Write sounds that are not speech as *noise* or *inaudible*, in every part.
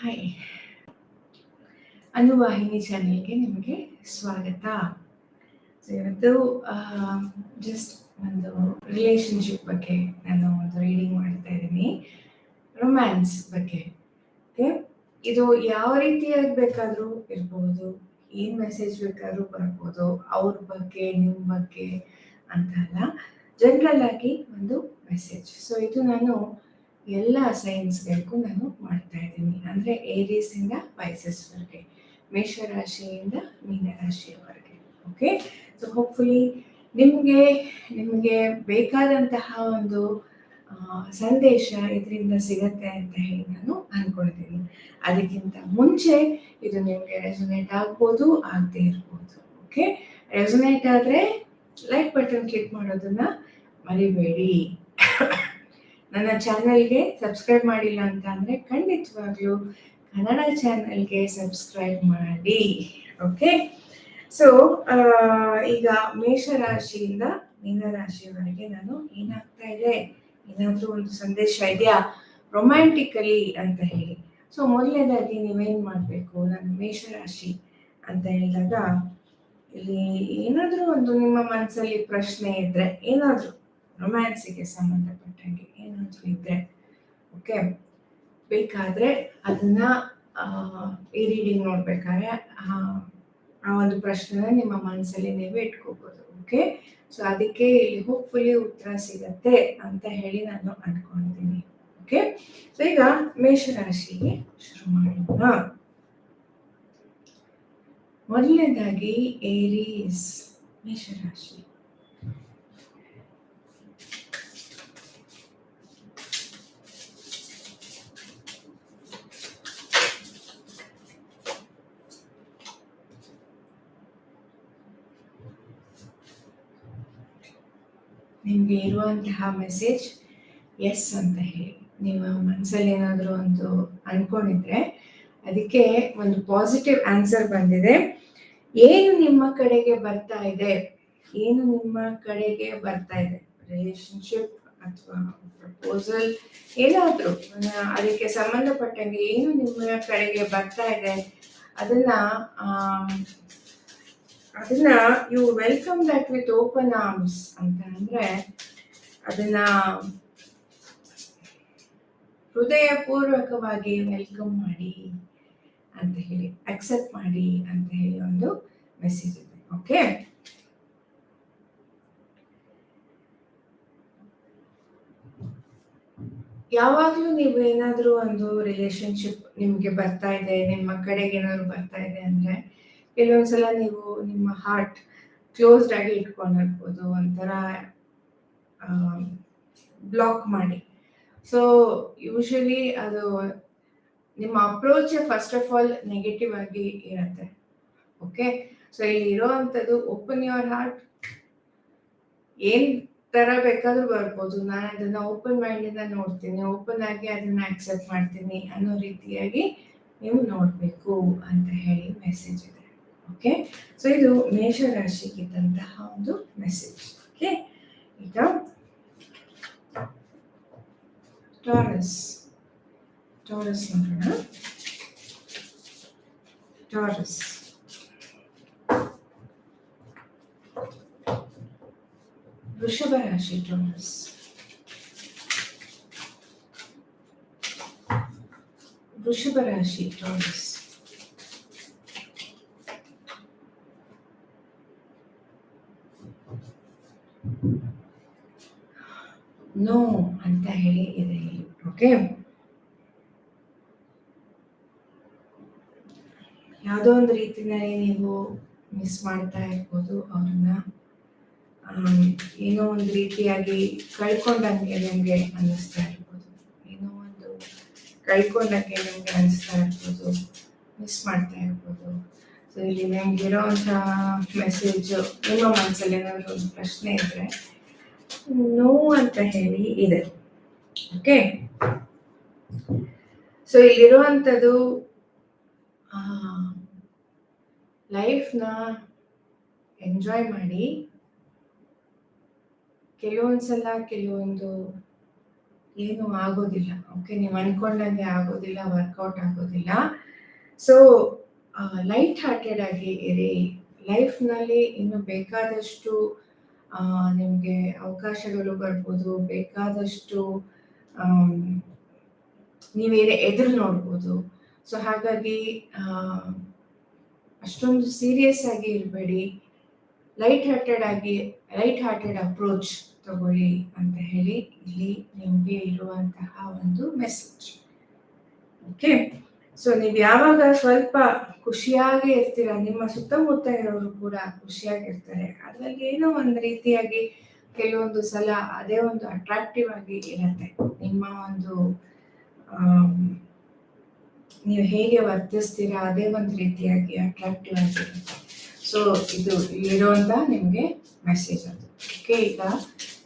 Hi ಅನುವಾಹಿನಿ ಚಾನೆಲ್ಗೆ ನಿಮಗೆ ಸ್ವಾಗತ. ಇವತ್ತು ಜಸ್ಟ್ ಒಂದು ರಿಲೇಶನ್ಶಿಪ್ ಬಗ್ಗೆ ನಾನು ಒಂದು ರೀಡಿಂಗ್ ಮಾಡ್ತಾ ಇದ್ದೀನಿ. ರೊಮ್ಯಾನ್ಸ್ ಬಗ್ಗೆ. ಓಕೆ ಇದು ಯಾವ ರೀತಿಯಾಗಿ ಬೇಕಾದರೂ ಇರ್ಬೋದು. ಏನು ಮೆಸೇಜ್ ಬೇಕಾದರೂ ಬರ್ಬೋದು. ಅವ್ರ ಬಗ್ಗೆ ನಿಮ್ಮ ಬಗ್ಗೆ ಅಂತ ಅಲ್ಲ. ಜನರಲ್ ಆಗಿ ಒಂದು ಮೆಸೇಜ್ ಸೊ ಇದು ನಾನು ಎಲ್ಲ ಸೈನ್ಸ್ಗಳಿಗೂ ನಾನು ಮಾಡ್ತಾ ಇದ್ದೀನಿ. ಅಂದರೆ ಏರೀಸಿಂದ ವರೆಗೆ ಮೇಷರಾಶಿಯಿಂದ ಮೀನರಾಶಿಯವರೆಗೆ ಓಕೆ ಸೊ ಹೋಪ್ಫುಲಿ ನಿಮಗೆ ನಿಮಗೆ ಬೇಕಾದಂತಹ ಒಂದು ಸಂದೇಶ ಇದರಿಂದ ಸಿಗತ್ತೆ ಅಂತ ಹೇಳಿ ನಾನು ಅನ್ಕೊಂಡಿದ್ದೀನಿ. ಅದಕ್ಕಿಂತ ಮುಂಚೆ ಇದು ನಿಮಗೆ ರೆಸೊನೇಟ್ ಆಗ್ಬೋದು, ಆಗದೆ ಇರ್ಬೋದು. ಓಕೆ ರೆಸೊನೇಟ್ ಆದರೆ ಲೈಕ್ ಬಟನ್ ಕ್ಲಿಕ್ ಮಾಡೋದನ್ನ ಮರಿಬೇಡಿ. ನನ್ನ ಚಾನಲ್ಗೆ ಸಬ್ಸ್ಕ್ರೈಬ್ ಮಾಡಿಲ್ಲ ಅಂತ ಅಂದರೆ ಖಂಡಿತವಾಗ್ಲೂ ಕನ್ನಡ ಚಾನಲ್ಗೆ ಸಬ್ಸ್ಕ್ರೈಬ್ ಮಾಡಿ. ಓಕೆ ಸೊ ಈಗ ಮೇಷರಾಶಿಯಿಂದ ಮೀನರಾಶಿಯವರೆಗೆ ನಾನು ಏನಾಗ್ತಾ ಇದೆ? ಏನಾದರೂ ಒಂದು ಸಂದೇಶ ಇದೆಯಾ? ರೊಮ್ಯಾಂಟಿಕಲಿ ಅಂತ ಹೇಳಿ. ಸೊ ಮೊದಲನೇದಾಗಿ ನೀವೇನು ಮಾಡಬೇಕು? ನಾನು ಮೇಷರಾಶಿ ಅಂತ ಹೇಳಿದಾಗ ಇಲ್ಲಿ ಏನಾದರೂ ಒಂದು ನಿಮ್ಮ ಮನಸ್ಸಲ್ಲಿ ಪ್ರಶ್ನೆ ಇದ್ರೆ ಏನಾದರೂ ರೊಮ್ಯಾನ್ಸಿಗೆ ಸಂಬಂಧಪಟ್ಟಂಗೆ ಏನಾದರೂ ಇದ್ರೆ ಓಕೆ ಬೇಕಾದ್ರೆ ಅದನ್ನ ಈ ರೀಡಿಂಗ್ ನೋಡ್ಬೇಕಾದ್ರೆ, ಆ ಒಂದು ಪ್ರಶ್ನೆನ ನಿಮ್ಮ ಮನಸ್ಸಲ್ಲಿ ನೀವು ಇಟ್ಕೋಬೋದು. ಓಕೆ ಸೊ ಅದಕ್ಕೆ ಇಲ್ಲಿ ಹೋಪ್ಫುಲಿ ಉತ್ತರ ಸಿಗತ್ತೆ ಅಂತ ಹೇಳಿ ನಾನು ಅನ್ಕೊಂಡಿದ್ದೀನಿ. ಓಕೆ ಸೊ ಈಗ ಮೇಷರಾಶಿಗೆ ಶುರು ಮಾಡೋಣ. ಮೊದಲನೇದಾಗಿ ಏರೀಸ್ ಮೇಷರಾಶಿ. ನಿಮಗೆ ಇರುವಂತಹ ಮೆಸೇಜ್ ಎಸ್ ಅಂತ ಹೇಳಿ. ನಿಮ್ಮ ಮನಸ್ಸಲ್ಲಿ ಏನಾದರೂ ಒಂದು ಅನ್ಕೊಂಡಿದ್ರೆ ಅದಕ್ಕೆ ಒಂದು ಪಾಸಿಟಿವ್ ಆನ್ಸರ್ ಬಂದಿದೆ. ಏನು ನಿಮ್ಮ ಕಡೆಗೆ ಬರ್ತಾ ಇದೆ? ಏನು ನಿಮ್ಮ ಕಡೆಗೆ ಬರ್ತಾ ಇದೆ? ರಿಲೇಶನ್ಶಿಪ್ ಅಥವಾ ಪ್ರಪೋಸಲ್ ಏನಾದರೂ? ಅದಕ್ಕೆ ಸಂಬಂಧಪಟ್ಟಂಗೆ ಏನು ನಿಮ್ಮ ಕಡೆಗೆ ಬರ್ತಾ ಇದೆ? ಅದನ್ನ ಅದನ್ನ you welcome that with open arms ಅಂತ ಅಂದ್ರೆ ಅದನ್ನ ಹೃದಯಪೂರ್ವಕವಾಗಿ ವೆಲ್ಕಮ್ ಮಾಡಿ ಅಂತ ಹೇಳಿ ಅಕ್ಸೆಪ್ಟ್ ಮಾಡಿ ಅಂತ ಹೇಳಿ ಒಂದು ಮೆಸೇಜ್ ಇದೆ ಓಕೆ ಯಾವಾಗಲೂ ನೀವು ಏನಾದರೂ ಒಂದು ರಿಲೇಶನ್ಶಿಪ್ ನಿಮಗೆ ಬರ್ತಾ ಇದೆ, ನಿಮ್ಮ ಕಡೆಗೆ ಏನಾದ್ರು ಬರ್ತಾ ಇದೆ ಅಂದ್ರೆ ಕೆಲವೊಂದ್ಸಲ ನೀವು ನಿಮ್ಮ ಹಾರ್ಟ್ ಕ್ಲೋಸ್ಡ್ ಆಗಿ ಇಟ್ಕೊಂಡಿರ್ಬೋದು, ಒಂಥರ ಬ್ಲಾಕ್ ಮಾಡಿ. ಸೊ ಯೂಶಲಿ ಅದು ನಿಮ್ಮ approach first of all negative ಆಗಿ ಇರುತ್ತೆ. ಓಕೆ ಸೊ ಇಲ್ಲಿ ಇರೋವಂಥದ್ದು ಓಪನ್ ಯುವರ್ ಹಾರ್ಟ್ ಏನ್ ತರ ಬೇಕಾದ್ರೂ ಬರ್ಬೋದು. ನಾನು ಅದನ್ನ ಓಪನ್ ಮೈಂಡಿಂದ ನೋಡ್ತೀನಿ ಓಪನ್ ಆಗಿ ಅದನ್ನ ಅಕ್ಸೆಪ್ಟ್ ಮಾಡ್ತೀನಿ ಅನ್ನೋ ರೀತಿಯಾಗಿ ನೀವು ನೋಡಬೇಕು ಅಂತ ಹೇಳಿ ಮೆಸೇಜ್ ಇದೆ. ಓಕೆ ಸೊ ಇದು ಮೇಷರಾಶಿಗಿದ್ದಂತಹ ಒಂದು ಮೆಸೇಜ್ ಓಕೆ ಈಗ ಟಾರಸ್ ಟಾರಸ್ ನೋಡೋಣ. ಟಾರಸ್ ವೃಷಭ ರಾಶಿ ಟಾರಸ್ ವೃಷಭ ರಾಶಿ ಟಾರಸ್ ನೋ ಅಂತ ಹೇಳಿ ಇದೆ ಓಕೆ ಯಾವುದೋ ಒಂದು ರೀತಿಯಲ್ಲಿ ನೀವು ಮಿಸ್ ಮಾಡ್ತಾ ಇರ್ಬೋದು ಅವ್ರನ್ನ. ಏನೋ ಒಂದು ರೀತಿಯಾಗಿ ಕಳ್ಕೊಂಡಂಗೆ ನಿಮಗೆ ಅನ್ನಿಸ್ತಾ ಇರ್ಬೋದು. ಏನೋ ಒಂದು ಕಳ್ಕೊಂಡಂಗೆ ನಿಮಗೆ ಅನ್ನಿಸ್ತಾ ಇರ್ಬೋದು. ಮಿಸ್ ಮಾಡ್ತಾ ಇರ್ಬೋದು. ಸೊ ಇಲ್ಲಿ ನಿಮ್ಗೆ ಇರೋವಂಥ ಮೆಸೇಜು ನಿಮ್ಮ ಮನಸ್ಸಲ್ಲಿ ಏನಾದರೂ ಒಂದು ಪ್ರಶ್ನೆ ಇದ್ರೆ ನೋ ಅಂತ ಹೇಳಿ ಇದೆ. ಓಕೆ ಸೊ ಇಲ್ಲಿರುವಂಥದ್ದು ಲೈಫ್ನ ಎಂಜಾಯ್ ಮಾಡಿ. ಕೆಲವೊಂದ್ಸಲ ಕೆಲವೊಂದು ಏನು ಆಗೋದಿಲ್ಲ. ಓಕೆ ನೀವು ಅನ್ಕೊಂಡಂಗೆ ಆಗೋದಿಲ್ಲ ವರ್ಕೌಟ್ ಆಗೋದಿಲ್ಲ. ಸೊ ಲೈಟ್ ಹಾರ್ಟೆಡ್ ಆಗಿ ಇರಿ. ಲೈಫ್ನಲ್ಲಿ ಇನ್ನು ಬೇಕಾದಷ್ಟು ನಿಮಗೆ ಅವಕಾಶಗಳು ಬರ್ಬೋದು, ಬೇಕಾದಷ್ಟು ನೀವೇನೇ ಎದುರು ನೋಡ್ಬೋದು. ಸೊ ಹಾಗಾಗಿ ಅಷ್ಟೊಂದು ಸೀರಿಯಸ್ ಆಗಿ ಇರಬೇಡಿ. ಲೈಟ್ ಹಾರ್ಟೆಡ್ ಆಗಿ ಲೈಟ್ ಹಾರ್ಟೆಡ್ ಅಪ್ರೋಚ್ ತಗೊಳ್ಳಿ ಅಂತ ಹೇಳಿ ಇಲ್ಲಿ ನಿಮಗೆ ಇರುವಂತಹ ಒಂದು ಮೆಸೇಜ್ ಓಕೆ ಸೊ ನೀವು ಯಾವಾಗ ಸ್ವಲ್ಪ ಖುಷಿಯಾಗಿ ಇರ್ತೀರ, ನಿಮ್ಮ ಸುತ್ತಮುತ್ತ ಇರೋರು ಕೂಡ ಖುಷಿಯಾಗಿರ್ತಾರೆ ಅದ್ರಲ್ಲಿ ಏನೋ ಒಂದು ರೀತಿಯಾಗಿ ಕೆಲವೊಂದು ಸಲ ಅದೇ ಒಂದು ಅಟ್ರಾಕ್ಟಿವ್ ಆಗಿ ಇರುತ್ತೆ. ನಿಮ್ಮ ಒಂದು ನೀವು ಹೇಗೆ ವರ್ತಿಸ್ತೀರಾ, ಅದೇ ಒಂದು ರೀತಿಯಾಗಿ ಅಟ್ರಾಕ್ಟಿವ್ ಆಗಿರುತ್ತೆ ಸೊ ಇದು ಇಲ್ಲಿರುವಂತ ನಿಮಗೆ ಮೆಸೇಜ್ ಅದು. ಓಕೆ ಈಗ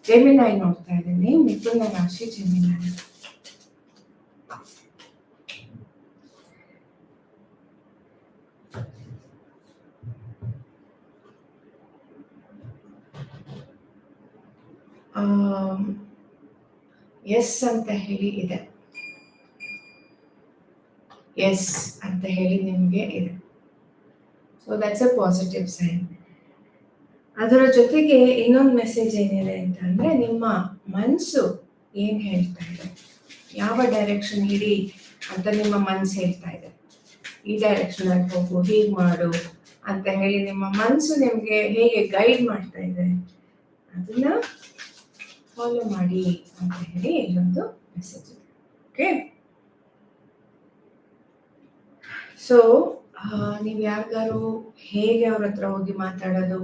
ಜೆಮಿನಾಯಿ ನೋಡ್ತಾ ಇದ್ದೀನಿ. ಮಿಥುನ ರಾಶಿ ಜೆಮಿನಾಯಿ ಎಸ್ ಅಂತ ಹೇಳಿ ಇದೆ. ಎಸ್ ಅಂತ ಹೇಳಿ ನಿಮಗೆ ಇದೆ. So that's a positive sign ಅದರ ಜೊತೆಗೆ ಇನ್ನೊಂದು ಮೆಸೇಜ್ ಏನಿದೆ ಅಂತಂದ್ರೆ, ನಿಮ್ಮ ಮನಸ್ಸು ಏನ್ ಹೇಳ್ತಾ ಇದೆ? ಯಾವ ಡೈರೆಕ್ಷನ್ ಹಿಡಿ ಅಂತ ನಿಮ್ಮ ಮನಸ್ಸು ಹೇಳ್ತಾ ಇದೆ. ಈ ಡೈರೆಕ್ಷನ್ ಅಲ್ಲಿ ಹೋಗು, ಹೀಗೆ ಮಾಡು ಅಂತ ಹೇಳಿ ನಿಮ್ಮ ಮನಸ್ಸು ನಿಮಗೆ ಹೇಗೆ ಗೈಡ್ ಮಾಡ್ತಾ ಇದೆ, ಅದನ್ನ ಫಾಲೋ ಮಾಡಿ ಅಂತ ಹೇಳಿ ಇಲ್ಲೊಂದು ಮೆಸೇಜ್ ಓಕೆ ಸೊ ನೀವು ಯಾರಿಗಾರು ಹೇಗೆ ಅವ್ರ ಹತ್ರ ಹೋಗಿ ಮಾತಾಡೋದು,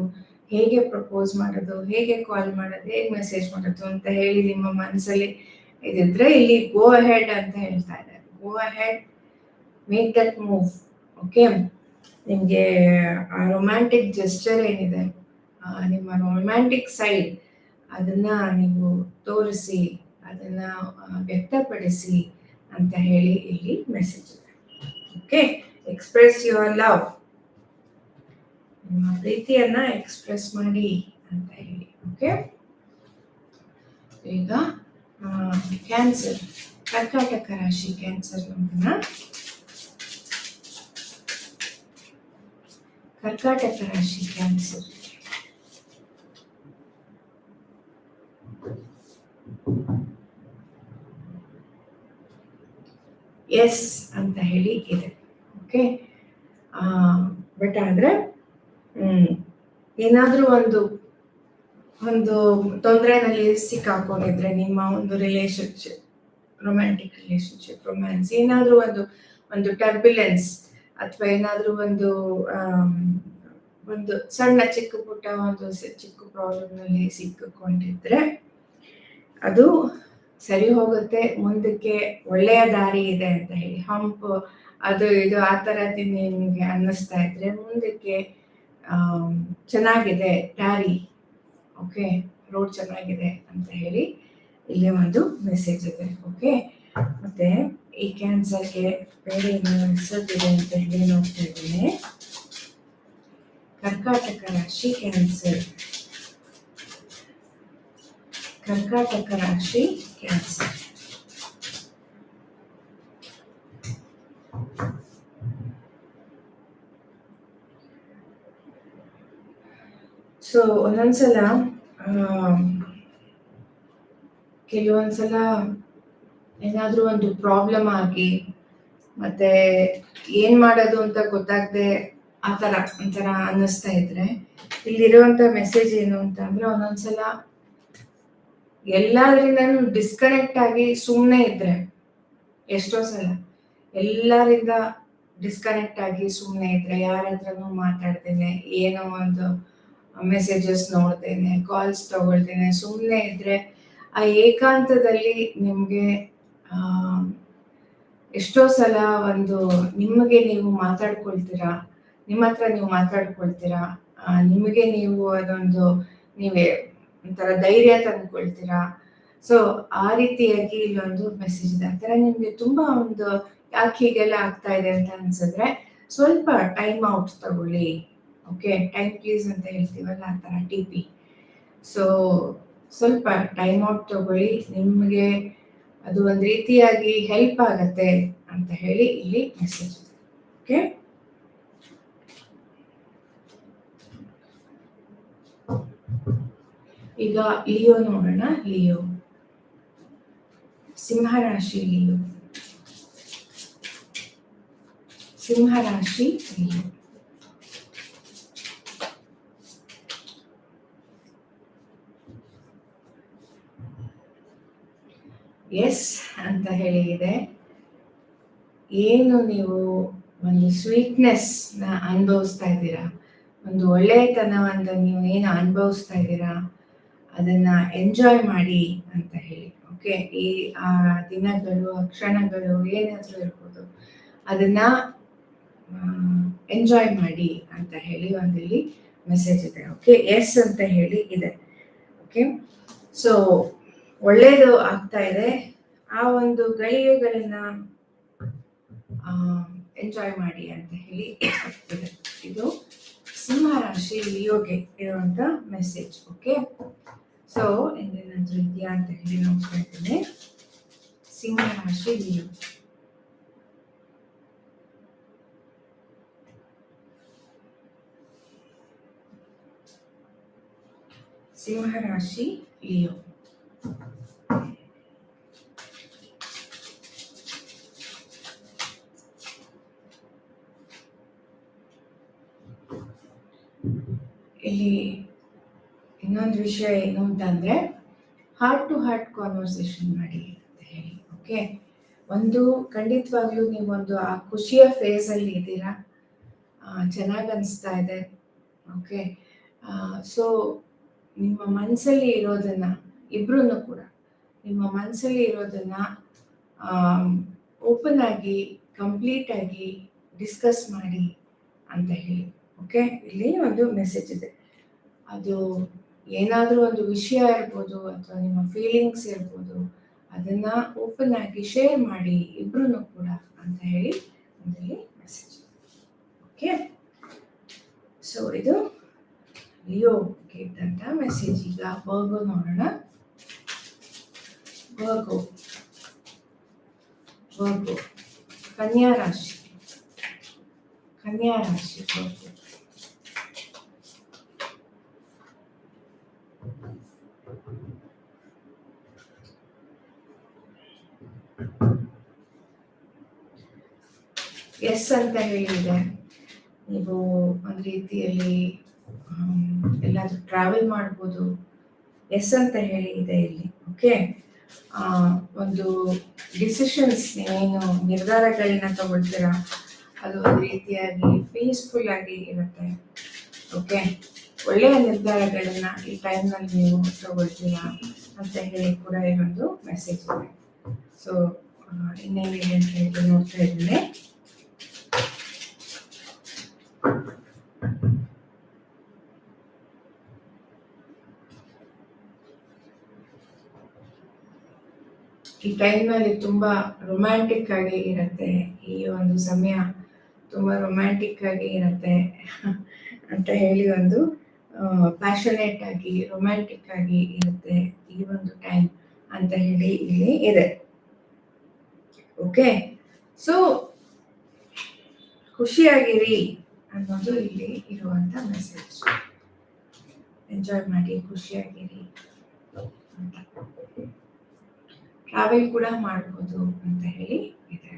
ಹೇಗೆ ಪ್ರಪೋಸ್ ಮಾಡೋದು, ಹೇಗೆ ಕಾಲ್ ಮಾಡೋದು, ಹೇಗೆ ಮೆಸೇಜ್ ಮಾಡೋದು ಅಂತ ಹೇಳಿ ನಿಮ್ಮ ಮನಸ್ಸಲ್ಲಿ ಇದಿದ್ರೆ ಇಲ್ಲಿ ಗೋ ಅಹೆಡ್ ಅಂತ ಹೇಳ್ತಾ ಇದ್ದಾರೆ. Go ahead make that move okay ನಿಮಗೆ ಆ ರೊಮ್ಯಾಂಟಿಕ್ ಜೆಸ್ಟರ್ ಏನಿದೆ ನಿಮ್ಮ ರೊಮ್ಯಾಂಟಿಕ್ ಸೈಡ್ ಅದನ್ನ ನೀವು ತೋರಿಸಿ, ಅದನ್ನ ವ್ಯಕ್ತಪಡಿಸಿ ಅಂತ ಹೇಳಿ ಇಲ್ಲಿ ಮೆಸೇಜ್ ಇದೆ ಓಕೆ ಎಕ್ಸ್ಪ್ರೆಸ್ ಯುವರ್ ಲವ್ ನಿಮ್ಮ ಪ್ರೀತಿಯನ್ನ ಎಕ್ಸ್ಪ್ರೆಸ್ ಮಾಡಿ ಅಂತ ಹೇಳಿ ಓಕೆ ಈಗ ಕ್ಯಾನ್ಸರ್ ಕರ್ಕಾಟಕ ರಾಶಿ ಕ್ಯಾನ್ಸರ್ ನೋಡೋಣ ಕರ್ಕಾಟಕ ರಾಶಿ ಕ್ಯಾನ್ಸರ್ ಎಸ್ ಅಂತ ಹೇಳಿ ಇದೆ. ಓಕೆ ಬಟ್ ಆದ್ರೆ ಏನಾದ್ರೂ ಒಂದು ಒಂದು ತೊಂದರೆನಲ್ಲಿ ಸಿಕ್ಕಾಕೊಂಡಿದ್ರೆ, ನಿಮ್ಮ ಒಂದು ರಿಲೇಶನ್ಶಿಪ್ ರೊಮ್ಯಾಂಟಿಕ್ ರಿಲೇಶನ್ಶಿಪ್ ರೊಮ್ಯಾನ್ಸ್ ಏನಾದ್ರೂ ಒಂದು ಒಂದು ಟರ್ಬ್ಯುಲೆನ್ಸ್ ಅಥವಾ ಏನಾದ್ರೂ ಒಂದು ಒಂದು ಸಣ್ಣ ಚಿಕ್ಕ ಪುಟ್ಟ ಒಂದು ಚಿಕ್ಕ ಪ್ರಾಬ್ಲಮ್ನಲ್ಲಿ ಸಿಕ್ಕಿಕೊಂಡಿದ್ರೆ ಅದು ಸರಿ ಹೋಗುತ್ತೆ, ಮುಂದಕ್ಕೆ ಒಳ್ಳೆಯ ದಾರಿ ಇದೆ ಅಂತ ಹೇಳಿ. ಹಂಪ್, ಅದು ಇದು ಆ ಥರ ನಿಮಗೆ ಅನ್ನಿಸ್ತಾ ಇದ್ರೆ ಮುಂದಕ್ಕೆ ಚೆನ್ನಾಗಿದೆ ದಾರಿ, ಓಕೆ, ರೋಡ್ ಚೆನ್ನಾಗಿದೆ ಅಂತ ಹೇಳಿ ಇಲ್ಲಿ ಒಂದು ಮೆಸೇಜ್ ಇದೆ, ಓಕೆ? ಮತ್ತೆ ಈ ಕ್ಯಾನ್ಸರ್ಗೆ ಬೇರೆ ಅನ್ಸತ್ತಿದೆ ಅಂತ ಹೇಳಿ ನೋಡ್ತಾ ಇದ್ದೀನಿ ಕರ್ಕಾಟಕ ರಾಶಿ ಕ್ಯಾನ್ಸರ್ ಕರ್ಕಾಟಕ ರಾಶಿ ಕ್ಯಾನ್ಸರ್ ಸೊ ಒಂದೊಂದ್ಸಲ ಕೆಲವೊಂದ್ಸಲ ಏನಾದ್ರೂ ಒಂದು ಪ್ರಾಬ್ಲಮ್ ಆಗಿ ಮತ್ತೆ ಏನ್ ಮಾಡೋದು ಅಂತ ಗೊತ್ತಾಗದೆ ಆ ಒಂಥರ ಅನ್ನಿಸ್ತಾ ಇದ್ರೆ ಇಲ್ಲಿರುವಂತ ಮೆಸೇಜ್ ಏನು ಅಂತ ಅಂದ್ರೆ ಒಂದೊಂದ್ಸಲ ಎಲ್ಲಾದ್ರಿಂದ ಡಿಸ್ಕನೆಕ್ಟ್ ಆಗಿ ಸುಮ್ಮನೆ ಇದ್ರೆ, ಎಷ್ಟೋ ಸಲ ಎಲ್ಲರಿಂದ ಡಿಸ್ಕನೆಕ್ಟ್ ಆಗಿ ಸುಮ್ಮನೆ ಇದ್ರೆ ಯಾರ ಹತ್ರನೂ ಮಾತಾಡ್ತೇನೆ ಏನೋ ಒಂದು ಮೆಸೇಜಸ್ ನೋಡ್ತೇನೆ ಕಾಲ್ಸ್ ತಗೊಳ್ತೇನೆ ಸುಮ್ಮನೆ ಇದ್ರೆ ಆ ಏಕಾಂತದಲ್ಲಿ ನಿಮಗೆ ಎಷ್ಟೋ ಸಲ ಒಂದು ನಿಮಗೆ ನೀವು ಮಾತಾಡ್ಕೊಳ್ತೀರಾ, ನಿಮ್ಮ ಹತ್ರ ನೀವು ಮಾತಾಡ್ಕೊಳ್ತೀರಾ ನಿಮಗೆ ನೀವು ಅದೊಂದು, ನೀವೇ ಒಂಥರ ಧೈರ್ಯ ತಂದ್ಕೊಳ್ತೀರಾ. ಸೊ ಆ ರೀತಿಯಾಗಿ ಇಲ್ಲೊಂದು ಮೆಸೇಜ್ ಇದೆ. ಆ ಥರ ನಿಮಗೆ ತುಂಬಾ ಒಂದು ಯಾಕೆ ಹೀಗೆಲ್ಲ ಆಗ್ತಾ ಇದೆ ಅಂತ ಅನ್ಸಿದ್ರೆ, ಸ್ವಲ್ಪ ಟೈಮ್ ಔಟ್ ತಗೊಳ್ಳಿ. ಓಕೆ ಟೈಮ್ ಪ್ಲೀಸ್ ಅಂತ ಹೇಳ್ತೀವಲ್ಲ ಆ ಥರ ಟಿ ಪಿ ಸೊ ಸ್ವಲ್ಪ ಟೈಮ್ ಔಟ್ ತಗೊಳ್ಳಿ. ನಿಮಗೆ ಅದು ಒಂದು ರೀತಿಯಾಗಿ ಹೆಲ್ಪ್ ಆಗತ್ತೆ ಅಂತ ಹೇಳಿ ಇಲ್ಲಿ ಮೆಸೇಜ್ ಓಕೆ ಈಗ ಲಿಯೋ ನೋಡೋಣ, ಲಿಯೋ. ಸಿಂಹರಾಶಿ ಲಿಯೋ. ಸಿಂಹರಾಶಿ ಲಿಯೋ. ಎಸ್ ಅಂತ ಹೇಳಿ ಇದೆ ಏನು ನೀವು ಒಂದು ಸ್ವೀಟ್ನೆಸ್ನ ಅನುಭವಿಸ್ತಾ ಇದ್ದೀರಾ? ಒಂದು ಒಳ್ಳೆಯತನವನ್ನು ನೀವು ಏನು ಅನುಭವಿಸ್ತಾ ಇದ್ದೀರಾ? ಅದನ್ನ ಎಂಜಾಯ್ ಮಾಡಿ ಅಂತ ಹೇಳಿ ಓಕೆ ಈ, ಆ ದಿನಗಳು, ಆ ಕ್ಷಣಗಳು ಏನಾದರೂ ಇರ್ಬೋದು, ಅದನ್ನ ಎಂಜಾಯ್ ಮಾಡಿ ಅಂತ ಹೇಳಿ ಒಂದಿಲ್ಲಿ ಮೆಸೇಜ್ ಇದೆ ಓಕೆ ಎಸ್ ಅಂತ ಹೇಳಿ ಇದೆ ಓಕೆ ಸೊ ಒಳ್ಳೇದು ಆಗ್ತಾ ಇದೆ. ಆ ಒಂದು ಗಳಿಗೆಗಳನ್ನ ಎಂಜಾಯ್ ಮಾಡಿ ಅಂತ ಹೇಳಿ *coughs* ಇದೆ ಸಿಂಹ ರಾಶಿ ಲಿಯೋಗೆ ಇರುವಂತ ಮೆಸೇಜ್ ಓಕೆ ಸೊ ಇಂದಿನ ಇದೆಯಾ ಅಂತ ಹೇಳಿ ನೋಡ್ತಾ ಇದ್ದೇನೆ ಸಿಂಹ ರಾಶಿ ಲಿಯೋ ಸಿಂಹ ರಾಶಿ ಲಿಯೋ ಇಲ್ಲಿ ಇನ್ನೊಂದು ವಿಷಯ ಏನು ಅಂತಂದ್ರೆ ಹಾರ್ಟ್ ಟು ಹಾರ್ಟ್ ಕಾನ್ವರ್ಸೇಷನ್ ಮಾಡಿ ಅಂತ ಹೇಳಿ ಓಕೆ ಒಂದು ಖಂಡಿತವಾಗ್ಲೂ ನೀವೊಂದು ಆ ಖುಷಿಯ ಫೇಸಲ್ಲಿ ಇದ್ದೀರಾ? ಚೆನ್ನಾಗಿ ಅನಿಸ್ತಾ ಇದೆ ಓಕೆ ಸೊ ನಿಮ್ಮ ಮನಸ್ಸಲ್ಲಿ ಇರೋದನ್ನ ಇಬ್ರು ಕೂಡ, ನಿಮ್ಮ ಮನಸ್ಸಲ್ಲಿ ಇರೋದನ್ನ ಓಪನ್ ಆಗಿ ಕಂಪ್ಲೀಟ್ ಆಗಿ ಡಿಸ್ಕಸ್ ಮಾಡಿ ಅಂತ ಹೇಳಿ ಓಕೆ ಇಲ್ಲಿ ಒಂದು ಮೆಸೇಜ್ ಇದೆ. ಅದು ಏನಾದರೂ ಒಂದು ವಿಷಯ ಇರ್ಬೋದು ಅಥವಾ ನಿಮ್ಮ ಫೀಲಿಂಗ್ಸ್ ಇರ್ಬೋದು, ಅದನ್ನ ಓಪನ್ ಆಗಿ ಶೇರ್ ಮಾಡಿ ಇಬ್ರು ಕೂಡ ಅಂತ ಹೇಳಿ ಅದರಲ್ಲಿ ಮೆಸೇಜ್ ಓಕೆ ಸೊ ಇದು ಲಿಯೋ ಇದ್ದಂತ ಮೆಸೇಜ್ ಈಗ ಬರ್ಗೋ ನೋಡೋಣ. ಬರ್ಗೋ. ಬರ್ಗೋ. ಕನ್ಯಾ ರಾಶಿ. ಕನ್ಯಾ ರಾಶಿ ಬರ್ಗೋ. ಎಸ್ ಅಂತ ಹೇಳಿದೆ. ನೀವು ಒಂದು ರೀತಿಯಲ್ಲಿ ಎಲ್ಲಾದ್ರೂ ಟ್ರಾವೆಲ್ ಮಾಡ್ಬೋದು. ಎಸ್ ಅಂತ ಹೇಳಿ ಇದೆ ಇಲ್ಲಿ ಓಕೆ ಒಂದು ಡಿಸಿಷನ್ಸ್ ಏನು ನಿರ್ಧಾರಗಳನ್ನ ತಗೊಳ್ತೀರಾ ಅದು ಒಂದು ರೀತಿಯಾಗಿ ಪೀಸ್ಫುಲ್ ಆಗಿ ಇರುತ್ತೆ ಓಕೆ ಒಳ್ಳೆಯ ನಿರ್ಧಾರಗಳನ್ನ ಈ ಟೈಮ್ನಲ್ಲಿ ನೀವು ತಗೊಳ್ತೀರಾ ಅಂತ ಹೇಳಿ ಕೂಡ ಒಂದು ಮೆಸೇಜ್ ಇದೆ. ಸೊ ಇನ್ನೇನಿದೆ ಅಂತ ಹೇಳಿ ನೋಡ್ತಾ ಇದ್ದೇನೆ. ಈ ಟೈಮ್ನಲ್ಲಿ ತುಂಬಾ ರೊಮ್ಯಾಂಟಿಕ್ ಆಗಿ ಇರುತ್ತೆ. ಈ ಒಂದು ಸಮಯ ತುಂಬಾ ರೊಮ್ಯಾಂಟಿಕ್ ಆಗಿ ಇರುತ್ತೆ ಅಂತ ಹೇಳಿ ಒಂದು ಪ್ಯಾಷನೇಟ್ ಆಗಿ ರೊಮ್ಯಾಂಟಿಕ್ ಆಗಿ ಇರುತ್ತೆ ಈ ಒಂದು ಟೈಮ್ ಅಂತ ಹೇಳಿ ಇಲ್ಲಿ ಇದೆ. ಓಕೆ ಸೊ ಖುಷಿಯಾಗಿರಿ ಅನ್ನೋದು ಇಲ್ಲಿ ಇರುವಂತ ಮೆಸೇಜ್ ಎಂಜಾಯ್ ಮಾಡಿ, ಖುಷಿಯಾಗಿರಿ ಅಂತ ಟ್ರಾವೆಲ್ ಕೂಡ ಮಾಡ್ಬೋದು ಅಂತ ಹೇಳಿ ಇದೆ.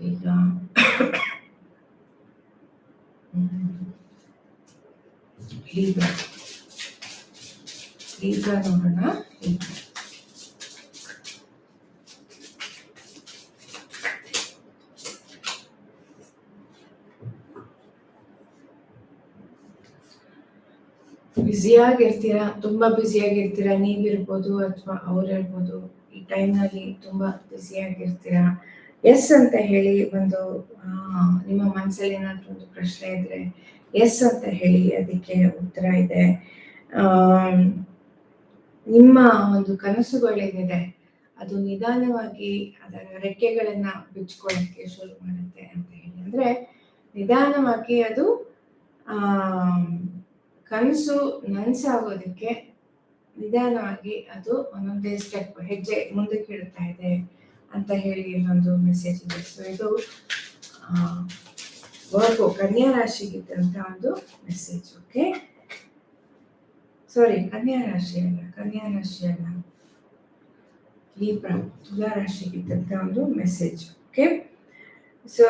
ಈಗ ಈಗ ನೋಡೋಣ ಈಗ. ಬ್ಯುಸಿಯಾಗಿರ್ತೀರಾ ತುಂಬಾ ಬ್ಯುಸಿಯಾಗಿರ್ತೀರಾ ನೀವಿರ್ಬೋದು ಅಥವಾ ಅವ್ರಿರ್ಬೋದು ಈ ಟೈಮ್ನಲ್ಲಿ ತುಂಬಾ ಬ್ಯುಸಿಯಾಗಿರ್ತೀರಾ ಎಸ್ ಅಂತ ಹೇಳಿ ಒಂದು ನಿಮ್ಮ ಮನಸ್ಸಲ್ಲಿ ಏನಾದರೂ ಒಂದು ಪ್ರಶ್ನೆ ಇದ್ರೆ ಎಸ್ ಅಂತ ಹೇಳಿ ಅದಕ್ಕೆ ಉತ್ತರ ಇದೆ. ನಿಮ್ಮ ಒಂದು ಕನಸುಗಳೇನಿದೆ? ಅದು ನಿಧಾನವಾಗಿ ಅದರ ರೆಕ್ಕೆಗಳನ್ನ ಬಿಚ್ಕೊಳ್ಳಕ್ಕೆ ಶುರು ಮಾಡುತ್ತೆ ಅಂತ ಹೇಳಿ. ಅಂದ್ರೆ ನಿಧಾನವಾಗಿ ಅದು, ಆ, ಕನಸು ನನ್ಸಾಗೋದಕ್ಕೆ ನಿಧಾನವಾಗಿ ಅದು ಒಂದೊಂದೇ ಸ್ಟೆಪ್ ಹೆಜ್ಜೆ ಮುಂದಕ್ಕೆ ಇಡ್ತಾ ಇದೆ ಅಂತ ಹೇಳಿ ಒಂದು ಮೆಸೇಜ್ ಇದೆ. ಸೊ ಇದು ವರ್ಗು, ಕನ್ಯಾ ರಾಶಿಗಿದ್ದಂತ ಒಂದು ಮೆಸೇಜ್ ಓಕೆ ಸಾರಿ ಕನ್ಯಾ ರಾಶಿ ಅಲ್ಲ, ಕನ್ಯಾ ರಾಶಿ ಅಲ್ಲ. ಲೀಬ್ರಾ ತುಲಾ ರಾಶಿಗಿದ್ದಂತ ಒಂದು ಮೆಸೇಜ್ ಓಕೆ ಸೊ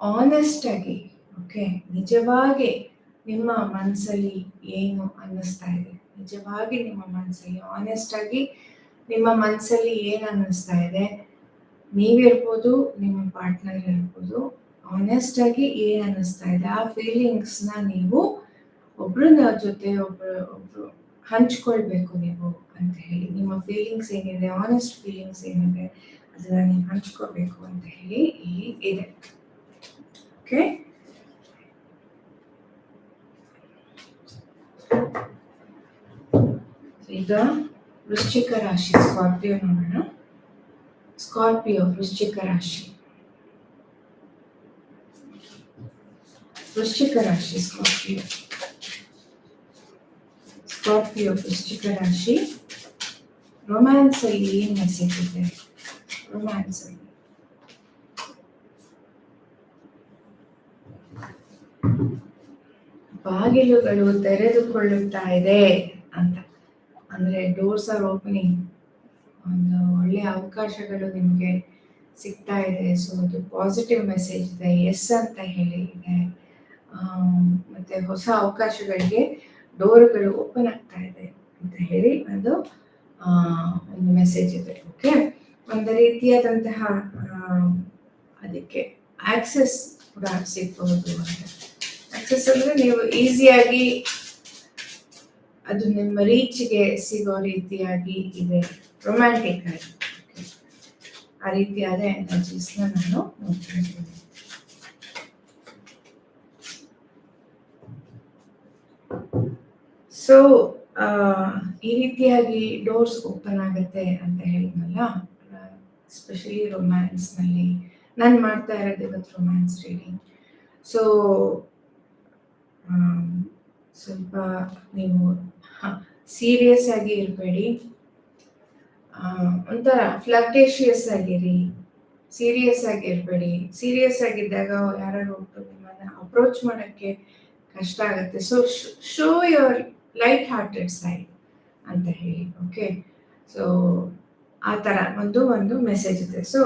ಆನೆಸ್ಟ್ ಆಗಿ ಓಕೆ ನಿಜವಾಗಿ ನಿಮ್ಮ ಮನಸ್ಸಲ್ಲಿ ಏನು ಅನ್ನಿಸ್ತಾ ಇದೆ? ನಿಜವಾಗಿ ನಿಮ್ಮ ಮನಸ್ಸಲ್ಲಿ ಆನೆಸ್ಟ್ ಆಗಿ ನಿಮ್ಮ ಮನಸ್ಸಲ್ಲಿ ಏನು ಅನ್ನಿಸ್ತಾ ಇದೆ? ನೀವಿರ್ಬೋದು, ನಿಮ್ಮ ಪಾರ್ಟ್ನರ್ ಇರ್ಬೋದು ಆನೆಸ್ಟ್ ಆಗಿ ಏನು ಅನ್ನಿಸ್ತಾ ಇದೆ? ಆ ಫೀಲಿಂಗ್ಸ್ನ ನೀವು ಒಬ್ರನ್ನ ಜೊತೆ ಒಬ್ರು ಒಬ್ರು ಹಂಚ್ಕೊಳ್ಬೇಕು ನೀವು ಅಂತ ಹೇಳಿ, ನಿಮ್ಮ ಫೀಲಿಂಗ್ಸ್ ಏನಿದೆ ಆನೆಸ್ಟ್ ಫೀಲಿಂಗ್ಸ್ ಏನಿದೆ, ಅದನ್ನ ನೀವು ಹಂಚ್ಕೋಬೇಕು ಅಂತ ಹೇಳಿ, ಇಲ್ಲಿ ಇದೆ. ಓಕೆ ಈಗ ವೃಶ್ಚಿಕ ರಾಶಿ ಸ್ಕಾರ್ಪಿಯೋ ನೋಡೋಣ ಸ್ಕಾರ್ಪಿಯೋ, ವೃಶ್ಚಿಕ ರಾಶಿ. ವೃಶ್ಚಿಕ ರಾಶಿ ಸ್ಕಾರ್ಪಿಯೋ. ಸ್ಕಾರ್ಪಿಯೋ, ವೃಶ್ಚಿಕ ರಾಶಿ. ರೊಮ್ಯಾನ್ಸ್ ಅಲ್ಲಿ ಏನ್ ಮೆಸೇಜ್ ಇದೆ? ರೊಮ್ಯಾನ್ಸ್ ಅಲ್ಲಿ. ಬಾಗಿಲುಗಳು ತೆರೆದುಕೊಳ್ಳುತ್ತಾ ಇದೆ ಅಂತ. ಅಂದ್ರೆ ಡೋರ್ಸ್ ಆರ್ ಓಪನಿಂಗ್ ಒಂದು ಒಳ್ಳೆ ಅವಕಾಶಗಳು ನಿಮಗೆ ಸಿಗ್ತಾ ಇದೆ. ಸೊ ಅದು ಪಾಸಿಟಿವ್ ಮೆಸೇಜ್ ಇದೆ ಎಸ್ ಅಂತ ಹೇಳಿ ಇದೆ. ಮತ್ತೆ ಹೊಸ ಅವಕಾಶಗಳಿಗೆ ಡೋರ್ಗಳು ಓಪನ್ ಆಗ್ತಾ ಇದೆ ಅಂತ ಹೇಳಿ ಅದು ಒಂದು ಮೆಸೇಜ್ ಇದೆ ಓಕೆ ಒಂದು ರೀತಿಯಾದಂತಹ ಅದಕ್ಕೆ ಆಕ್ಸೆಸ್ ಕೂಡ ಸಿಗ್ಬಹುದು ಅಂತ. ಆಕ್ಸೆಸ್ ಅಂದ್ರೆ ನೀವು ಈಸಿಯಾಗಿ ಅದು ನಿಮ್ಮ ರೀಚ್ಗೆ ಸಿಗೋ ರೀತಿಯಾಗಿ ಇದೆ. ರೊಮ್ಯಾಂಟಿಕ್ ಆಗಿ. ಆ ರೀತಿಯಾದ ಎನರ್ಜೀಸ್ನ ನಾನು ನೋಡ್ತಾ ಇದ್ದೀನಿ ಸೊ ಈ ರೀತಿಯಾಗಿ ಡೋರ್ಸ್ ಓಪನ್ ಆಗುತ್ತೆ ಅಂತ ಹೇಳಿದ್ನಲ್ಲ? ಎಸ್ಪೆಷಲಿ ರೊಮ್ಯಾನ್ಸ್ನಲ್ಲಿ ನಾನು ಮಾಡ್ತಾ ಇರೋದು ಇವತ್ತು ರೊಮ್ಯಾನ್ಸ್ ರೀಡಿಂಗ್ ಸೊ ಸ್ವಲ್ಪ ನೀವು ಸೀರಿಯಸ್ ಆಗಿ ಇರಬೇಡಿ. ಒಂಥರ ಫ್ಲಕ್ಟೇಷಿಯಸ್ ಆಗಿರಿ. ಸೀರಿಯಸ್ ಆಗಿರಬೇಡಿ ಸೀರಿಯಸ್ ಆಗಿದ್ದಾಗ ಯಾರು ಒಬ್ರು ನಿಮ್ಮನ್ನ ಅಪ್ರೋಚ್ ಮಾಡೋಕ್ಕೆ ಕಷ್ಟ ಆಗುತ್ತೆ. So show your light hearted side ಅಂತ ಹೇಳಿ ಓಕೆ ಸೊ ಆ ಥರ ಒಂದು ಒಂದು ಮೆಸೇಜ್ ಇದೆ. ಸೊ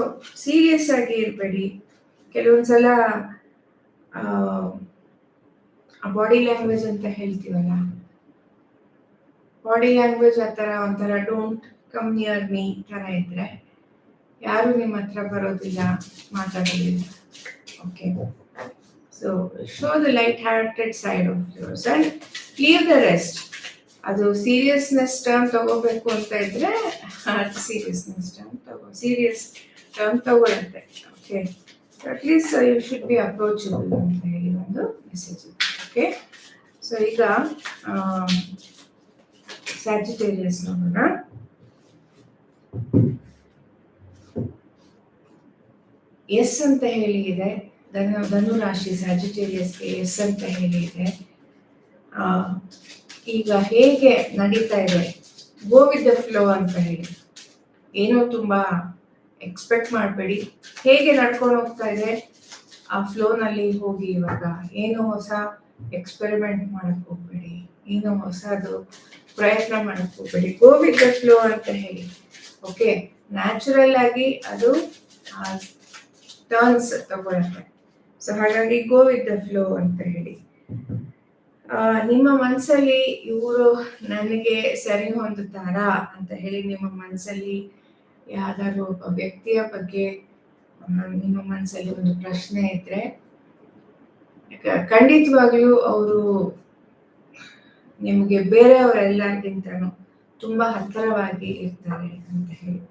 ಸೀರಿಯಸ್ ಆಗಿ ಇರಬೇಡಿ. ಕೆಲವೊಂದ್ಸಲ ಬಾಡಿ ಲ್ಯಾಂಗ್ವೇಜ್ ಅಂತ ಹೇಳ್ತೀವಲ್ಲ? ಬಾಡಿ ಲ್ಯಾಂಗ್ವೇಜ್ ಆ ಥರ ಒಂಥರ ಡೋಂಟ್ ಕಮ್ ನಿಯರ್ ಮೀ ಥರ ಇದ್ರೆ ಯಾರು ನಿಮ್ಮ ಹತ್ರ ಬರೋದಿಲ್ಲ, ಮಾತಾಡೋದಿಲ್ಲ. Okay so show the light hearted side of yours and clear the rest ಅದು ಸೀರಿಯಸ್ನೆಸ್ ಟರ್ಮ್ ತಗೋಬೇಕು ಅಂತ ಇದ್ರೆ ಸೀರಿಯಸ್ನೆಸ್ ಟರ್ಮ್ ತಗೋ serious term ತಗೊಳತ್ತೆ. Okay at least you should be approachable ಅಂತ ಹೇಳಿ ಒಂದು ಮೆಸೇಜ್ ಇದೆ ಓಕೆ. ಸೊ ಈಗ ಸ್ಯಾಜಿಟೇರಿಯಸ್ ನೋಡೋಣ. ಎಸ್ ಅಂತ ಹೇಳಿ ಇದೆ. ಧನು ಧನು ರಾಶಿ ಸ್ಯಾಜಿಟೇರಿಯಸ್ಗೆ ಎಸ್ ಅಂತ ಹೇಳಿ ಇದೆ. ಈಗ ಹೇಗೆ ನಡೀತಾ ಇದೆ? ಗೋ ವಿತ್ ದ ಫ್ಲೋ ಅಂತ ಹೇಳಿ. ಏನೋ ತುಂಬಾ ಎಕ್ಸ್ಪೆಕ್ಟ್ ಮಾಡಬೇಡಿ. ಹೇಗೆ ನಡ್ಕೊಂಡು ಹೋಗ್ತಾ ಇದೆ? ಆ ಫ್ಲೋನಲ್ಲಿ ಹೋಗಿ ಇವಾಗ. ಏನು ಹೊಸ ಎಕ್ಸ್ಪೆರಿಮೆಂಟ್ ಮಾಡಕ್ ಹೋಗ್ಬೇಡಿ. ಏನು ಹೊಸದು ಪ್ರಯತ್ನ ಮಾಡಕ್ ಹೋಗ್ಬೇಡಿ. ಗೋ ವಿತ್ ದ ಫ್ಲೋ ಅಂತ ಹೇಳಿ. ಓಕೆ ನ್ಯಾಚುರಲ್ ಆಗಿ ಅದು ಟರ್ನ್ಸ್ ತಗೊಳತ್ತೆ. ಸೊ ಹಾಗಾಗಿ ಗೋ ವಿತ್ ದ ಫ್ಲೋ ಅಂತ ಹೇಳಿ. ನಿಮ್ಮ ಮನಸ್ಸಲ್ಲಿ ಇವರು ನನಗೆ ಸರಿ ಹೊಂದುತ್ತಾರಾ ಅಂತ ಹೇಳಿ ನಿಮ್ಮ ಮನಸ್ಸಲ್ಲಿ ಯಾವ್ದಾದ್ರು ಒಬ್ಬ ವ್ಯಕ್ತಿಯ ಬಗ್ಗೆ ನಿಮ್ಮ ಮನಸ್ಸಲ್ಲಿ ಒಂದು ಪ್ರಶ್ನೆ ಇದ್ರೆ ಖಂಡಿತವಾಗ್ಲೂ ಅವರು ನಿಮಗೆ ಬೇರೆಯವರೆಲ್ಲರಿಗಿಂತನೂ ತುಂಬಾ ಹತ್ತಿರವಾಗಿ ಇರ್ತಾರೆ ಅಂತ ಹೇಳಿ.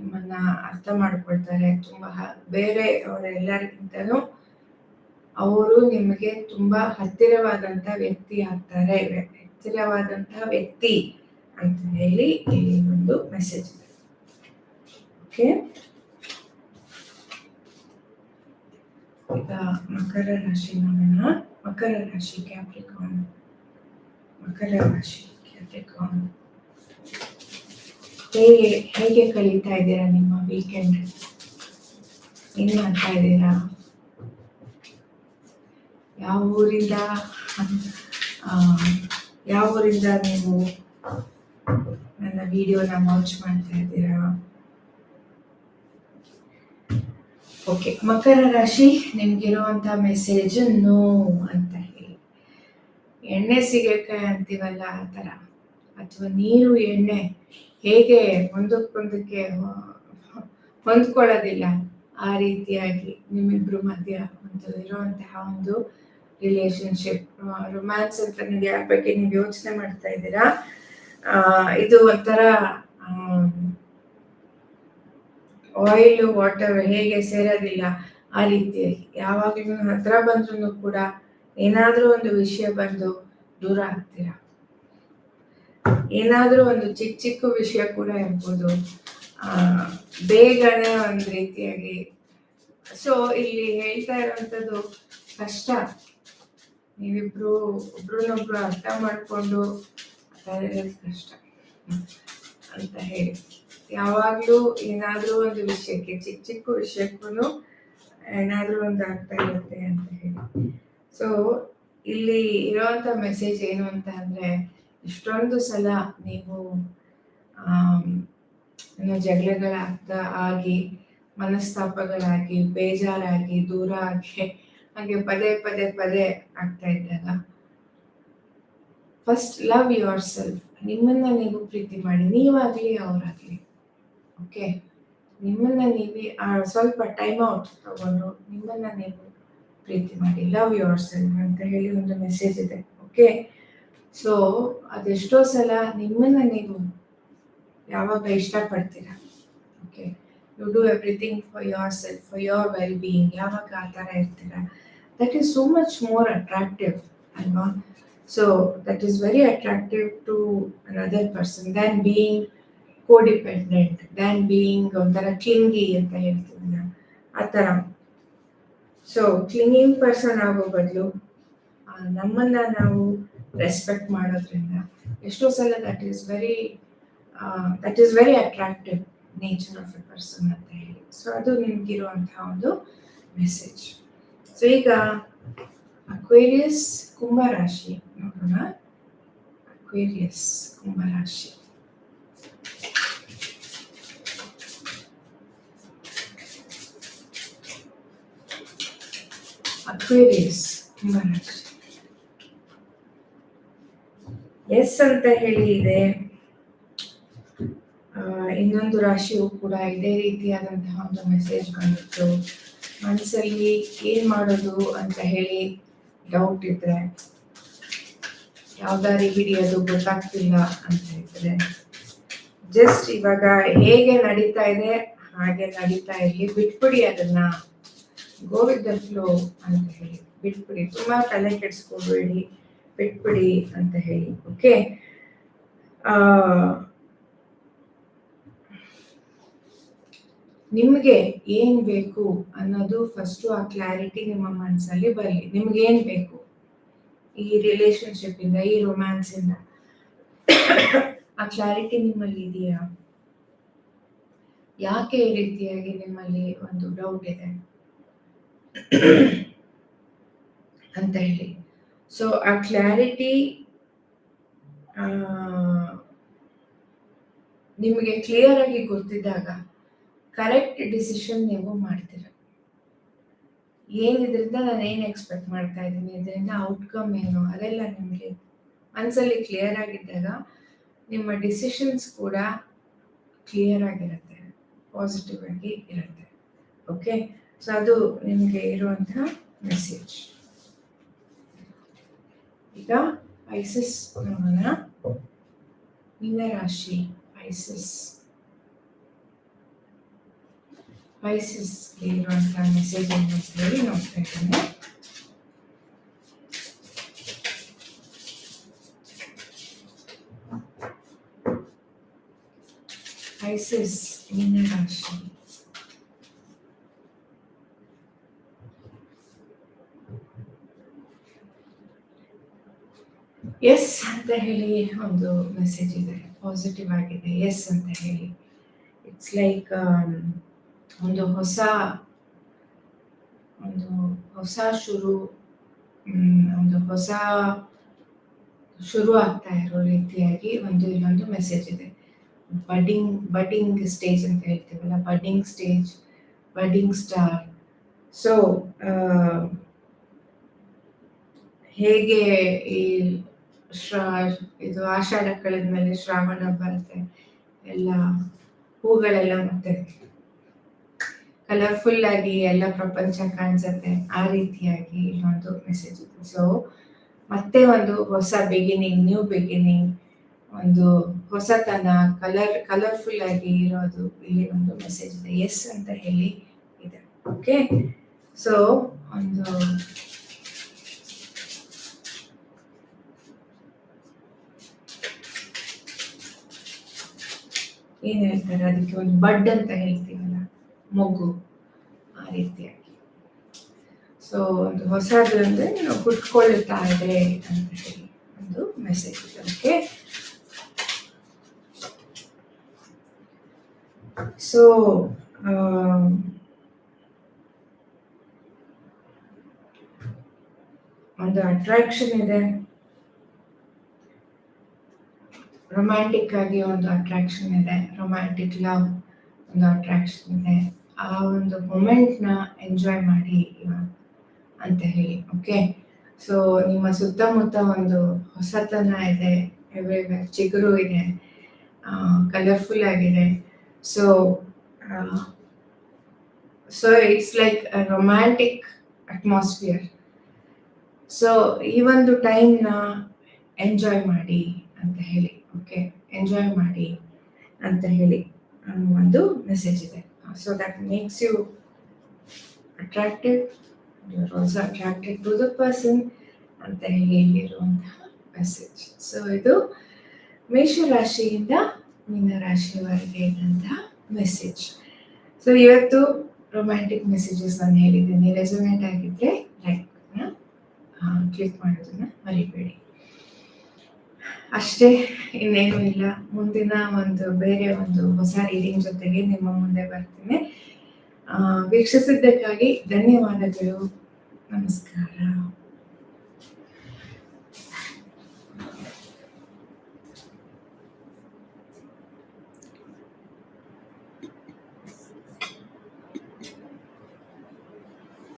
ನಿಮ್ಮನ್ನ ಅರ್ಥ ಮಾಡ್ಕೊಳ್ತಾರೆ. ತುಂಬಾ ಬೇರೆ ಬೇರೆಯವರೆಲ್ಲರಿಗಿಂತನೂ ಅವರು ನಿಮಗೆ ತುಂಬಾ ಹತ್ತಿರವಾದಂತ ವ್ಯಕ್ತಿ ಆಗ್ತಾರೆ. ಹತ್ತಿರವಾದಂತಹ ವ್ಯಕ್ತಿ ಅಂತ ಹೇಳಿ ಇಲ್ಲಿ ಒಂದು ಮೆಸೇಜ್ ಇದೆ. ಓಕೆ ಈಗ ಮಕರ ರಾಶಿ ನೋಡೋಣ. ಮಕರ ರಾಶಿ ಕ್ಯಾಪ್ರಿಕಾನ್ ಮಕರ ರಾಶಿ ಕ್ಯಾಪ್ರಿಕಾನ್ ಹೇಗೆ ಹೇಗೆ ಕಳೀತಾ ಇದ್ದೀರಾ ನಿಮ್ಮ ವೀಕೆಂಡ್ ಏನ್ ಮಾಡ್ತಾ ಇದ್ದೀರಾ? ಯಾವ ಊರಿಂದ ಯಾವ ಊರಿಂದ ನೀವು ನನ್ನ ವಿಡಿಯೋನ ವಾಚ್ ಮಾಡ್ತಾ ಇದ್ದೀರಾ? ಓಕೆ ಮಕರ ರಾಶಿ ನಿಮ್ಗಿರುವಂಥ ಮೆಸೇಜ್ ನೋ ಅಂತ ಹೇಳಿ. ಎಣ್ಣೆ ಸಿಗಕ್ಕೆ ಅಂತೀವಲ್ಲ ಆ ಥರ. ಅಥವಾ ನೀರು, ಎಣ್ಣೆ ಹೇಗೆ ಒಂದಕ್ಕೊಂದಕ್ಕೆ ಹೊಂದ್ಕೊಳ್ಳೋದಿಲ್ಲ. ಆ ರೀತಿಯಾಗಿ ನಿಮ್ಮಿಬ್ರು ಮಧ್ಯ ಒಂದು ಇರುವಂತಹ ಒಂದು ರಿಲೇಶನ್ಶಿಪ್ ರೊಮ್ಯಾನ್ಸ್ ಅಂತ ನೀವು ಯಾರ ಬಗ್ಗೆ ನೀವು ಯೋಚನೆ ಮಾಡ್ತಾ ಇದ್ದೀರಾ? ಇದು ಒಂಥರ ಆಯಿಲ್ ವಾಟರ್ ಹೇಗೆ ಸೇರೋದಿಲ್ಲ ಆ ರೀತಿಯಾಗಿ ಯಾವಾಗಲೂ ಹತ್ರ ಬಂದ್ರೂ ಕೂಡ ಏನಾದ್ರೂ ಒಂದು ವಿಷಯ ಬಂದು ದೂರ ಆಗ್ತೀರ? ಏನಾದ್ರೂ ಒಂದು ಚಿಕ್ಕ ಚಿಕ್ಕ ವಿಷಯ ಕೂಡ ಇರ್ಬೋದು. ಬೇಗನೆ ಒಂದು ರೀತಿಯಾಗಿ. ಸೊ ಇಲ್ಲಿ ಹೇಳ್ತಾ ಇರುವಂಥದ್ದು ಕಷ್ಟ. ನೀವಿಬ್ರು, ಒಬ್ರನ್ನೊಬ್ರು ಅರ್ಥ ಮಾಡಿಕೊಂಡು ಕಷ್ಟ ಅಂತ ಹೇಳಿ. ಯಾವಾಗ್ಲೂ ಏನಾದ್ರೂ ಒಂದು ವಿಷಯಕ್ಕೆ, ಚಿಕ್ಕ ಚಿಕ್ಕ ವಿಷಯಕ್ಕೂ ಏನಾದ್ರೂ ಒಂದು ಆಗ್ತಾ ಇರುತ್ತೆ ಅಂತ ಹೇಳಿ. ಸೊ ಇಲ್ಲಿ ಇರುವಂತ ಮೆಸೇಜ್ ಏನು ಅಂತ ಅಂದ್ರೆ, ಇಷ್ಟೊಂದು ಸಲ ನೀವು ಜಗಳಗಳಾಗ್ತಾ ಆಗಿ, ಮನಸ್ತಾಪಗಳಾಗಿ, ಬೇಜಾರಾಗಿ, ದೂರ ಆಗಿ, ಹಾಗೆ ಪದೇ ಪದೇ ಪದೇ ಆಗ್ತಾ ಇದ್ದಾಗ ಫಸ್ಟ್ ಲವ್ ಯುವರ್ ಸೆಲ್ಫ್ ನಿಮ್ಮನ್ನ ನೀವು ಪ್ರೀತಿ ಮಾಡಿ. ನೀವಾಗ್ಲಿ ಅವರಾಗ್ಲಿ. ಓಕೆ. ನಿಮ್ಮನ್ನ ನೀವೇ ಸ್ವಲ್ಪ ಟೈಮ್ ಔಟ್ ತಗೊಂಡು ನಿಮ್ಮನ್ನ ನೀವು ಪ್ರೀತಿ ಮಾಡಿ ಲವ್ ಯುವರ್ ಸೆಲ್ಫ್ ಅಂತ ಹೇಳಿ ಒಂದು ಮೆಸೇಜ್ ಇದೆ. ಓಕೆ. ಸೊ ಅದೆಷ್ಟೋ ಸಲ ನಿಮ್ಮನ್ನ ನೀವು ಯಾವಾಗ ಇಷ್ಟಪಡ್ತೀರಾ? Okay. You do everything for yourself for your well being ಯಾವಾಗ ಆ ಥರ ಇರ್ತೀರಾ? That is so much more attractive ಅಲ್ವಾ? So that is very attractive to another person than being codependent than being ಒಂಥರ ಕ್ಲಿಂಗಿ ಅಂತ ಹೇಳ್ತೀವಿ ನಾವು. ಆ ಥರ. ಸೊ ಕ್ಲಿಂಗಿಂಗ್ ಪರ್ಸನ್ ಆಗೋ ಬದಲು ನಮ್ಮನ್ನ ನಾವು ರೆಸ್ಪೆಕ್ಟ್ ಮಾಡೋದ್ರಿಂದ ಎಷ್ಟೋ ಸಲ that is very that is very attractive nature of a person ಅಂತ ಹೇಳಿ. ಸೊ ಅದು ನಿಮ್ಗಿರುವಂತಹ ಒಂದು ಮೆಸೇಜ್ ಸೊ ಈಗ ಅಕ್ವೇರಿಯಸ್ ಕುಂಭರಾಶಿ ನೋಡೋಣ. ಅಕ್ವೇರಿಯಸ್ ಕುಂಭರಾಶಿ ಅಕ್ವೇರಿಯಸ್ ಎಸ್ ಅಂತ ಹೇಳಿ ಇದೆ. ಇನ್ನೊಂದು ರಾಶಿಯು ಕೂಡ ಇದೇ ರೀತಿಯಾದಂತಹ ಒಂದು ಮೆಸೇಜ್ ಬಂದಿತ್ತು. ಮನಸ್ಸಲ್ಲಿ ಏನ್ ಮಾಡೋದು ಅಂತ ಹೇಳಿ ಡೌಟ್ ಇದ್ರೆ ಯಾವ ದಾರಿ ಹಿಡಿಯೋದು ಗೊತ್ತಾಗ್ತಿಲ್ಲ ಅಂತ ಇದ್ರೆ ಜಸ್ಟ್ ಇವಾಗ ಹೇಗೆ ನಡೀತಾ ಇದೆ, ಹಾಗೆ ನಡೀತಾ ಇರ್ಲಿ ಬಿಟ್ಬಿಡಿ ಅದನ್ನ. ಗೋ ವಿತ್ ದ ಫ್ಲೋ ಅಂತ ಹೇಳಿ, ಬಿಟ್ಬಿಡಿ, ತುಂಬಾ ತಲೆ ಕೆಡಿಸ್ಕೊಬೇಡಿ, ಬಿಟ್ಬಿಡಿ ಅಂತ ಹೇಳಿ. ಓಕೆ ನಿಮಗೆ ಏನ್ ಬೇಕು ಅನ್ನೋದು ಫಸ್ಟ್ ಆ ಕ್ಲಾರಿಟಿ ನಿಮ್ಮ ಮನಸ್ಸಲ್ಲಿ ಬರಲಿ ನಿಮ್ಗೆ ಏನ್ ಬೇಕು? ಈ ರಿಲೇಶನ್ಶಿಪ್ ಇಂದ, ಈ ರೊಮ್ಯಾನ್ಸ್ ಇಂದ. ಆ ಕ್ಲಾರಿಟಿ ನಿಮ್ಮಲ್ಲಿ ಇದೆಯಾ? ಯಾಕೆ ಈ ರೀತಿಯಾಗಿ ನಿಮ್ಮಲ್ಲಿ ಒಂದು ಡೌಟ್ ಇದೆ? ಅಂತ ಹೇಳಿ. ಸೊ ಆ ಕ್ಲಾರಿಟಿ ನಿಮಗೆ ಕ್ಲಿಯರ್ ಆಗಿ ಗೊತ್ತಿದ್ದಾಗ ಕರೆಕ್ಟ್ ಡಿಸಿಷನ್ ನೀವು ಮಾಡ್ತೀರ. ಏನ್ ಇದರಿಂದ ನಾನು ಏನು ಎಕ್ಸ್ಪೆಕ್ಟ್ ಮಾಡ್ತಾ ಇದ್ದೀನಿ, ಇದರಿಂದ ಔಟ್ಕಮ್ ಏನು, ಅದೆಲ್ಲ ನಿಮಗೆ ಮನಸ್ಸಲ್ಲಿ ಕ್ಲಿಯರ್ ಆಗಿದ್ದಾಗ ನಿಮ್ಮ ಡಿಸಿಷನ್ಸ್ ಕೂಡ ಕ್ಲಿಯರ್ ಆಗಿರುತ್ತೆ ಪಾಸಿಟಿವ್ ಆಗಿ ಇರುತ್ತೆ. ಓಕೆ ಸೊ ಅದು ನಿಮಗೆ ಇರುವಂತಹ ಮೆಸೇಜ್ ಈಗ ಐಸಿಸ್ ನೋಡೋಣ ಮೀನರಾಶಿ ಐಸಿಸ್ ಐಸಿಸ್ಗೆ ಇರುವಂತಹ ಮೆಸೇಜ್ ಅಂತ ಹೇಳಿ ನೋಡ್ತಾ ಇದ್ದೇನೆ ಐಸಿಸ್ ಮೀನರಾಶಿ ಅಂತ ಹೇಳಿ ಒಂದು ಮೆಸೇಜ್ ಇದೆ. ಪಾಸಿಟಿವ್ ಆಗಿದೆ. ಎಸ್ ಅಂತ ಹೇಳಿ. ಇಟ್ಸ್ ಲೈಕ್ ಒಂದು ಹೊಸ ಒಂದು ಹೊಸ ಶುರು ಒಂದು ಹೊಸ ಶುರು ಆಗ್ತಾ ಇರೋ ರೀತಿಯಾಗಿ ಒಂದು ಇನ್ನೊಂದು ಮೆಸೇಜ್ ಇದೆ. ಬಡ್ಡಿಂಗ್ ಬಡ್ಡಿಂಗ್ ಸ್ಟೇಜ್ ಅಂತ ಹೇಳ್ತೀವಲ್ಲ budding stage budding star so ಹೇಗೆ ಈ ಶ್ರಾ, ಇದು ಆಷಾಢ ಕಳೆದ್ಮೇಲೆ ಶ್ರಾವಣ ಬರುತ್ತೆ. ಎಲ್ಲ ಹೂಗಳೆಲ್ಲ ಮತ್ತೆ ಕಲರ್ಫುಲ್ ಆಗಿ ಎಲ್ಲ ಪ್ರಪಂಚ ಕಾಣಿಸುತ್ತೆ. ಆ ರೀತಿಯಾಗಿ ಇಲ್ಲೊಂದು ಮೆಸೇಜ್ ಇದೆ. ಸೊ ಮತ್ತೆ ಒಂದು ಹೊಸ ಬಿಗಿನಿಂಗ್ ನ್ಯೂ ಬಿಗಿನಿಂಗ್ ಒಂದು ಹೊಸತನ ಕಲರ್ ಕಲರ್ಫುಲ್ ಆಗಿ ಇರೋದು ಇಲ್ಲಿ ಒಂದು ಮೆಸೇಜ್ ಇದೆ. ಎಸ್ ಅಂತ ಹೇಳಿ ಇದೆ. ಓಕೆ ಸೊ ಒಂದು ಏನ್ ಹೇಳ್ತಾರೆ? ಅದಕ್ಕೆ ಒಂದು ಬಡ್ ಅಂತ ಹೇಳ್ತೀವಲ್ಲ, ಮೊಗ್ಗು ಆ ರೀತಿಯಾಗಿ. ಸೊ ಒಂದು ಹೊಸದು ಅಂದ್ರೆ ನಾವು ಹುಟ್ಕೊಳ್ತಾ ಇದೆ ಅಂತ ಹೇಳಿ ಒಂದು ಮೆಸೇಜ್ ಅದಕ್ಕೆ ಸೊ ಒಂದು ಅಟ್ರಾಕ್ಷನ್ ಇದೆ. ರೊಮ್ಯಾಂಟಿಕ್ ಆಗಿ ಒಂದು ಅಟ್ರಾಕ್ಷನ್ ಇದೆ ರೊಮ್ಯಾಂಟಿಕ್ ಲವ್ ಒಂದು ಅಟ್ರಾಕ್ಷನ್ ಇದೆ. ಆ ಒಂದು ಮೊಮೆಂಟ್ನ ಎಂಜಾಯ್ ಮಾಡಿ ಅಂತ ಹೇಳಿ ಓಕೆ ಸೊ ನಿಮ್ಮ ಸುತ್ತಮುತ್ತ ಒಂದು ಹೊಸತನ ಇದೆ ಚಿಗುರು ಇದೆ ಕಲರ್ಫುಲ್ ಆಗಿದೆ. So so it's like romantic atmosphere so ಈ ಒಂದು ಟೈಮ್ನ ಎಂಜಾಯ್ ಮಾಡಿ ಅಂತ ಹೇಳಿ. ಓಕೆ ಎಂಜಾಯ್ ಮಾಡಿ ಅಂತ ಹೇಳಿ ಒಂದು ಮೆಸೇಜ್ ಇದೆ. So that makes you attracted you are also attracted to the person ಅಂತ ಹೇಳಿ ಇಲ್ಲಿರುವಂತಹ ಮೆಸೇಜ್ ಸೊ ಇದು ಮೇಷರಾಶಿಯಿಂದ ಮೀನರಾಶಿಯವರೆಗೆ ಇದ್ದಂತಹ ಮೆಸೇಜ್ ಸೊ ಇವತ್ತು ರೊಮ್ಯಾಂಟಿಕ್ ಮೆಸೇಜಸ್ ನಾನು ಹೇಳಿದ್ದೀನಿ. ರೆಸೊನೇಟ್ ಆಗಿದ್ರೆ ಲೈಕ್ ಕ್ಲಿಕ್ ಮಾಡೋದನ್ನ ಮರಿಬೇಡಿ. ಅಷ್ಟೇ, ಇನ್ನೇನು ಇಲ್ಲ. ಮುಂದಿನ ಒಂದು ಬೇರೆ ಒಂದು ಹೊಸ ರೀಡಿಂಗ್ ಜೊತೆಗೆ ನಿಮ್ಮ ಮುಂದೆ ಬರ್ತೀನಿ. ವೀಕ್ಷಿಸಿದ್ದಕ್ಕಾಗಿ ಧನ್ಯವಾದಗಳು. ನಮಸ್ಕಾರ.